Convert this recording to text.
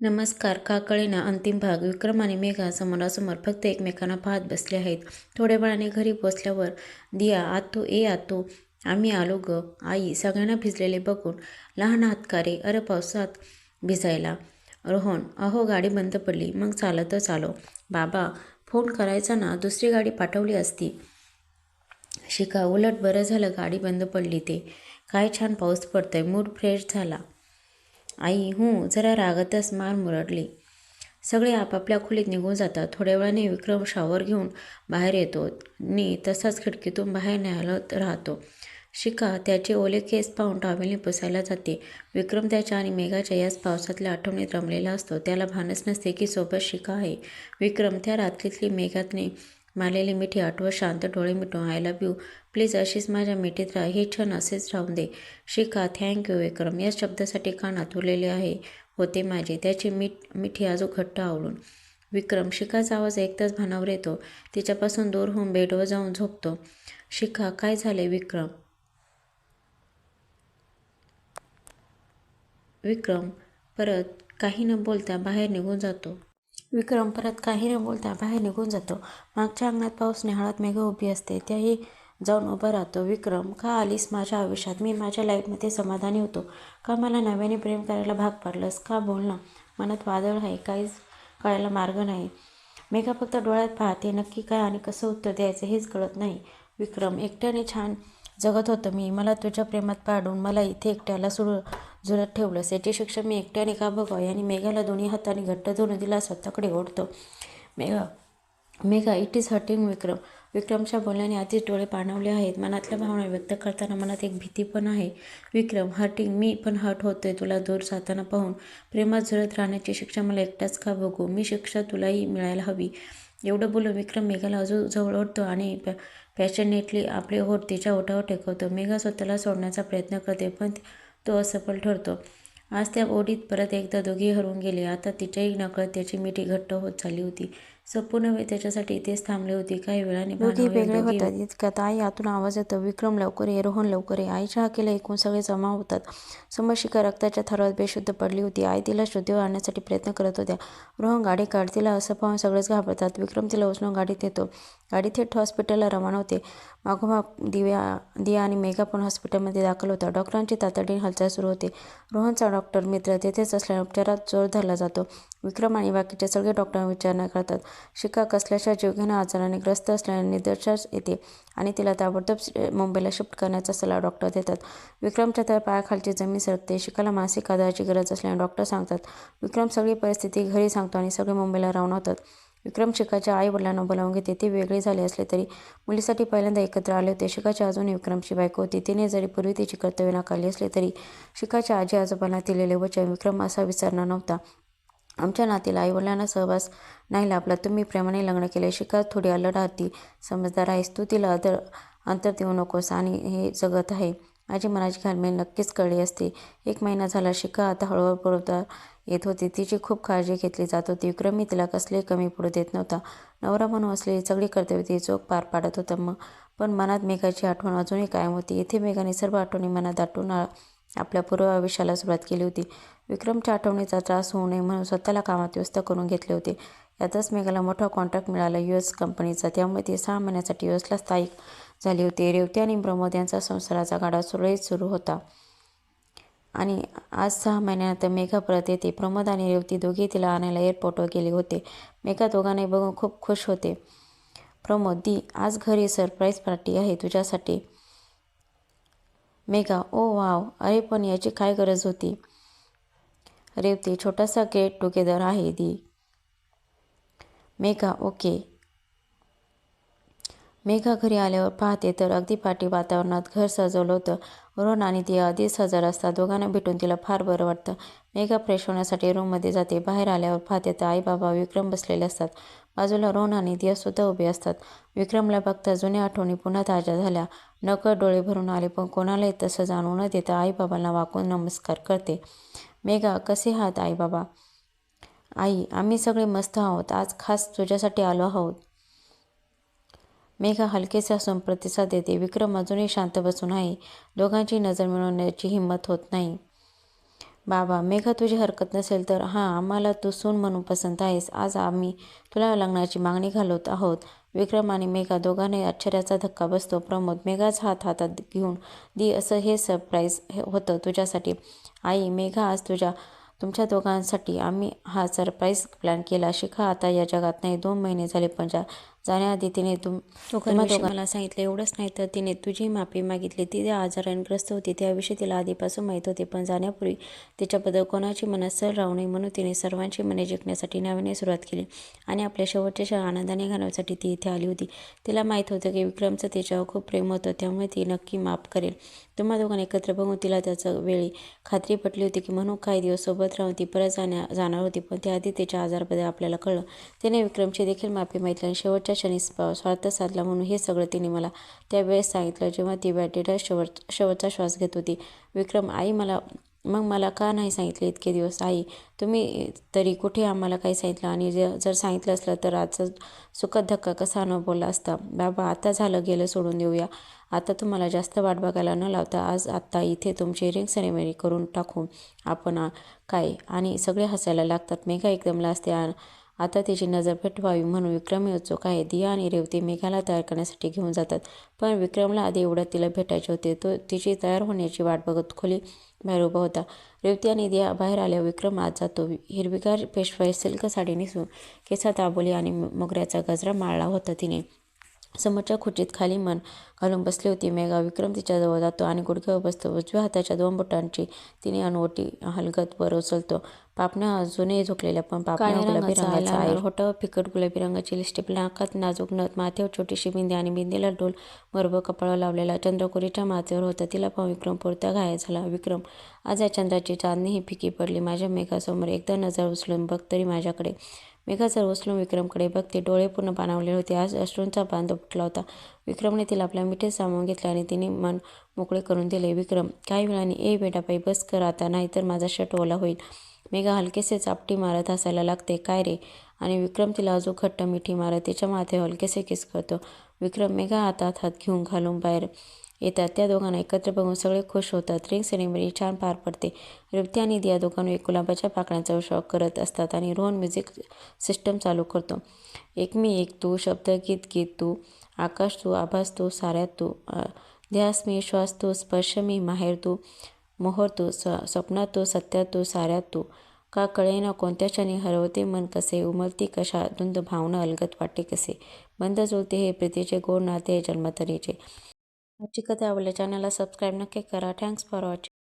नमस्कार. का कळेना अंतिम भाग. विक्रम आणि मेघा समोरासमोर फक्त एकमेकांना पाहत बसले आहेत. थोड्या वेळाने घरी पोचल्यावर दिया आतो ए आतो. आम्ही आलो ग. आई सगळ्यांना भिजलेले बघून. लहान हातकारे अरे पावसात भिजायला. रोहन अहो गाडी बंद पडली. मग चालतच आलो. बाबा फोन करायचा ना? दुसरी गाडी पाठवली असती. शिका उलट बरं झालं गाडी बंद पडली ते. काय छान पाऊस पडतोय. मूड फ्रेश झाला. आई हूं जरा रागातच मार मुरडली. सगळे आपापल्या खोलीत निघून जातात. थोड्या वेळाने विक्रम शॉवर घेऊन बाहेर येतो. नी तसाच खिडकीतून बाहेर न्यायला राहतो. शिका त्याचे ओले केस पाहून टॉवेलने पुसायला जाते. विक्रम त्याच्या आणि मेघाच्या याच पावसातल्या आठवणीत रमलेला असतो. त्याला भानच नसते की सोबत शिका आहे. विक्रम त्या रात्रीतली मेघातने मारलेली मिठी आठवत शांत डोळे मिटून आय लव्ह यू प्लीज अशीच माझ्या मिठीत राहा हे क्षण असेच राहून दे. शिका थँक्यू विक्रम. या शब्दासाठी कान आतुरलेले आहे होते माझे. त्याची मीठ मिठी आजू घट्ट आवडून विक्रम शिखाचा आवाज एकदाच भानावर येतो. तिच्यापासून दूर होऊन बेडवर जाऊन झोपतो. शिखा काय झाले विक्रम? विक्रम परत काही न बोलता बाहेर निघून जातो. विक्रम परत काही न बोलता बाहेर निघून जातो. मागच्या अंगणात पाऊस निहाळत मेघ उभी असते. त्याही जाऊन उभा राहतो. विक्रम का आलीस माझ्या आयुष्यात? मी माझ्या लाईफमध्ये समाधानी होतो. का मला नव्याने प्रेम करायला भाग पाडलंस? का बोलणं मनात वादळ आहे. काहीच कळायला मार्ग नाही. मेघा फक्त डोळ्यात पाहते. नक्की काय आणि कसं उत्तर द्यायचं हेच कळत नाही. विक्रम एकट्याने छान जगत होतं मी. मला तुझ्या प्रेमात पाडून मला इथे एकट्याला सोड जुळत ठेवलंस याची शिक्षा मी एकट्याने का बघावी? आणि मेघाला दोन्ही हाताने घट्ट धरून दिला स्वतःकडे ओढतो. Megha Megha it is hurting Vikram. विक्रमच्या बोलण्याने आधीच डोळे पाणवले आहेत. मनातल्या भावना व्यक्त करताना मनात एक भीती पण आहे. विक्रम हर्टिंग मी पण हट होतोय. तुला दूर जाताना पाहून प्रेमात झुरत राहण्याची शिक्षा मला एकटाच का बघू? मी शिक्षा तुलाही मिळायला हवी. एवढं बोलून विक्रम मेघाला अजून जवळ ओढतो आणि पॅ पॅशनेटली आपले ओठ तिच्या ओठावर टेकवतो. मेघा स्वतःला सोडण्याचा प्रयत्न करते पण तो असफल ठरतो. आज त्या ओढीत परत एकदा दोघी हरवून गेले. आता तिच्याही नकळत त्याची मिठी घट्ट होत चालली होती. संपूर्ण वेळ त्याच्यासाठी इथेच थांबली होती. काही वेळाने दोघी वेगळे होतात. इतक्यात आई आतून आवाज येतो. विक्रम लवकर ये रोहन लवकर ये. आईच्या हाकेला ऐकून सगळे जमा होतात. समशिका रक्ताच्या थरात बेशुद्ध पडली होती. आई तिला शुद्धीवर आणण्यासाठी प्रयत्न करत होत्या. रोहन गाडी काढतीला असं पाहून सगळेच घाबरतात. विक्रम तिला उचलून गाडीत येतो गाडी थेट हॉस्पिटलला रवाना होते. मागोमाग दिव्या दिया आणि मेघा पण हॉस्पिटलमध्ये दाखल होता. डॉक्टरांची तातडीने हालचाल सुरू होते. रोहनचा डॉक्टर मित्र तेथेच असल्याने उपचारात जोर धरला जातो. विक्रम आणि बाकीचे सगळे डॉक्टर विचारणा करतात. शिका कसल्याशा जीवघेण्या आजाराने ग्रस्त असल्याने निदर्शनास येते आणि तिला ताबडतोब मुंबईला शिफ्ट करण्याचा सल्ला डॉक्टर देतात. विक्रमच्या तर पायाखालची जमीन सरकते. शिकाला मानसिक आधाराची गरज असल्याने डॉक्टर सांगतात विक्रम सगळी परिस्थिती घरी सांगतो आणि सगळे मुंबईला राहून होतात विक्रम शिकाच्या आई वडिलांना बोलावून घेते. ते वेगळे झाले असले तरी मुलीसाठी पहिल्यांदा एकत्र आले होते. शिकाची अजूनही विक्रमची बायको होती. तिने जरी पूर्वी तिची कर्तव्य नाकारली असले तरी शिकाच्या आजी आजोबांना दिलेले वचन विक्रम असा विसरणार नव्हता. आमच्या नातीला आईवडिलांना सहवास नाही लाभला. तुम्ही प्रेमाने लग्न केले शिका थोडी अलड आरती समजदार आहेस तू तिला अदर अंतर देऊ नकोस आणि हे जगत आहे. माझी मनाची घालमेल नक्कीच कळली असते. एक महिना झाला शिका आता हळूहळू पुरवता येत होती. तिची खूप काळजी घेतली जात होती. विक्रमी तिला कसलेही कमी पडू देत नव्हता. नवरा म्हणून असलेली सगळी कर्तव्य ती चोख पार पाडत होतं. मग पण मनात मेघाची आठवण अजूनही कायम होती. येथे मेघाने सर्व आठवणी मनात दाटून आपल्या पूर्व आयुष्याला सुरुवात केली होती. विक्रमच्या आठवणीचा त्रास होऊ नये म्हणून स्वतःला कामात व्यस्त करून घेतले होते. यातच मेघाला मोठा कॉन्ट्रॅक्ट मिळाला यू एस कंपनीचा त्यामुळे ती सहा महिन्यासाठी यू एसला स्थायिक झाली होती. रेवती आणि प्रमोद यांचा संसाराचा गाडा सुरळीत सुरू होता. आणि आज सहा महिन्यानंतर मेघा परत येते. प्रमोद आणि रेवती दोघे तिला आणायला एअरपोर्टवर गेले होते. मेघा दोघांनाही बघून खूप खुश होते. प्रमोद दी आज घरी सरप्राईज पार्टी आहे. तुझ्यासाठी मेघा ओ वाव अरे पण याची काय गरज होती? रेवती छोटासा गेट टुगेदर आहे दी. मेघा ओके. मेघा घरी आल्यावर पाहते तर अगदी पाठी वातावरणात घर सजवलं होतं. रोहन आणि ती आधीच हजर असतात दोघांना भेटून तिला फार बरं वाटतं. मेघा फ्रेश होण्यासाठी रूममध्ये जाते. बाहेर आल्यावर पाहते तर आई बाबा विक्रम बसलेले असतात. बाजूला रोहन आणि दिया सुद्धा उभे असतात. विक्रमला बघता जुन्या आठवणी पुन्हा ताज्या झाल्या. नकळ डोळे भरून आले पण कोणालाही तसं जाणू न देता आई बाबांना वाकून नमस्कार करते. मेघा कसे आहात आई बाबा आई आम्ही सगळे मस्त आहोत. आज खास तुझ्यासाठी आलो आहोत. मेघा हलकेसे असून प्रतिसाद देते. विक्रम अजूनही शांत बसून आहे. दोघांची नजर मिळवण्याची हिंमत होत नाही. बाबा मेघा तुझी हरकत नसेल तर हां आम्हाला तू सून म्हणून पसंत आहेस. आज आम्ही तुला लग्नाची मागणी घालवत आहोत. विक्रम आणि मेघा दोघांनाही आश्चर्याचा धक्का बसतो. प्रमोद मेघाच हात हातात घेऊन दी असं हे सरप्राईज होतं तुझ्यासाठी. आई मेघा आज तुझ्या तुमच्या दोघांसाठी आम्ही हा सरप्राईज प्लॅन केला. शिखा आता या जगात नाही. दोन महिने झाले पण जाण्याआधी तिने तुम मला सांगितलं एवढंच नाही तर तिने तुझी माफी मागितली. ती त्या आजाराने ग्रस्त होती त्याविषयी तिला आधीपासून माहीत होते. पण जाण्यापूर्वी तिच्याबद्दल कोणाची मनात सर राहू नये म्हणून तिने सर्वांची मने जिंकण्यासाठी नव्याने सुरुवात केली आणि आपल्या शेवटच्या क्षण आनंदाने घालवण्यासाठी ती इथे आली होती. तिला माहीत होतं की विक्रमचं तिच्यावर खूप प्रेम होतं त्यामुळे ती नक्की माफ करेल. तुम्हा दोघांना एकत्र बघून तिला त्याचं वेळी खात्री पटली होती की म्हणून काही दिवस सोबत राहून ती परत जाण्या जाणार होती. पण त्याआधी तिच्या आजाराबद्दल आपल्याला कळलं. तिने विक्रमची देखील माफी मागितली आणि शेवटच्या क्षणी स्वार्थ साधला म्हणून हे सगळं तिने मला त्यावेळेस सांगितलं जेव्हा ती बॅटरीला शेवट शेवटचा श्वास घेत होती. विक्रम आई मला मग मला का नाही सांगितले इतके दिवस? आई तुम्ही तरी कुठे आम्हाला काही सांगितलं? आणि जर सांगितलं असलं तर आजचा सुखद धक्का कसा अनुभवला असता? बाबा आता झालं गेलं सोडून देऊया. आता तुम्हाला जास्त वाट बघायला न लावता आज आत्ता इथे तुमची रिंग सेरेमनी करून टाकू. आपण काय? आणि सगळे हसायला लागतात. मेघा एकदम लाजते आणि आता तिची नजर पेटवावी म्हणून विक्रमही उत्सुक आहे. दिया आणि रेवती मेघाला तयार करण्यासाठी घेऊन जातात. पण विक्रमला आधी एवढ्यात तिला भेटायचे होते. तो तिची तयार होण्याची वाट बघत खोली बाहेर उभा होता. रेवती आणि दिया बाहेर आल्यावर विक्रम आत जातो. हिरवीगार पेशवाई सिल्क साडी नेसून केसात आबोली आणि मोगऱ्याचा गजरा माळला होता तिने. समोरच्या खुर्चीत खाली मन घालून बसली होती. मेघा विक्रम तिच्याजवळ जातो आणि गुडघ्यावर बसतो उजव्या हाताच्या दोन बोटांची तिने अनवटी हलगत वर उचलतो. पापण्या अजूनही झोकलेल्या पण पापण्या गुलाबी रंगाचा आहे. होटावर फिकट गुलाबी रंगाची लिपस्टिक नाकात नाजूक नथ माथ्यावर छोटीशी बिंदी आणि बिंदीला डोल बरोबर कपाळावर लावलेला चंद्रकोरीच्या माथ्यावर होता. तिला पाहून विक्रम पुरता घाया झाला. विक्रम आज या चंद्राची चांदणी ही फिकी पडली. माझ्या मेघासमोर एकदा नजर उचलून बघ तरी माझ्याकडे. मेघा जर उचलून विक्रमकडे बघते डोळे पूर्ण पाणावले होते. आज अश्रूंचा बांध फुटला होता. विक्रमने तिला आपल्या मिठीत सामावून घेतले आणि तिने मन मोकळे करून दिले. विक्रम काही वेळाने ए बेटाबाई बस कर आता. नाहीतर माझा शर्ट ओला होईल. मेघा हलकेसे चापटी मारत हसायला लागते काय रे? आणि विक्रम तिला अजून घट्ट मिठी मारत तिच्या माथे हलकेसे किस करतो. विक्रम मेघा हातात हात घेऊन घालून बाहेर येतात. त्या दोघांना एकत्र बघून सगळे खुश होतात. रिंग सेरेमनी छान पार पडते. रेवती आणि दिया दोघांवर एक गुलाबाच्या पाकळ्यांचा शौक करत असतात आणि रोहन म्युझिक सिस्टम चालू करतो. एक मी एक तू शब्द गीत गीत तू आकाश तू आभास तू साऱ्यात तू ध्यास मी श्वास तू स्पर्श मी माहेर तू मोहर तू स स्वप्नात तू सत्यात तू साऱ्यात. तू का कळेना कोणत्या क्षणी हरवते मन कसे उमलती कशा धुंद भावना अलगत वाटे कसे? बंद जुळते हे प्रीतीचे गोड नाते हे जन्मतरीचे आजची कथा आवडल्या चॅनलला सबस्क्राईब नक्की करा. Thanks for watching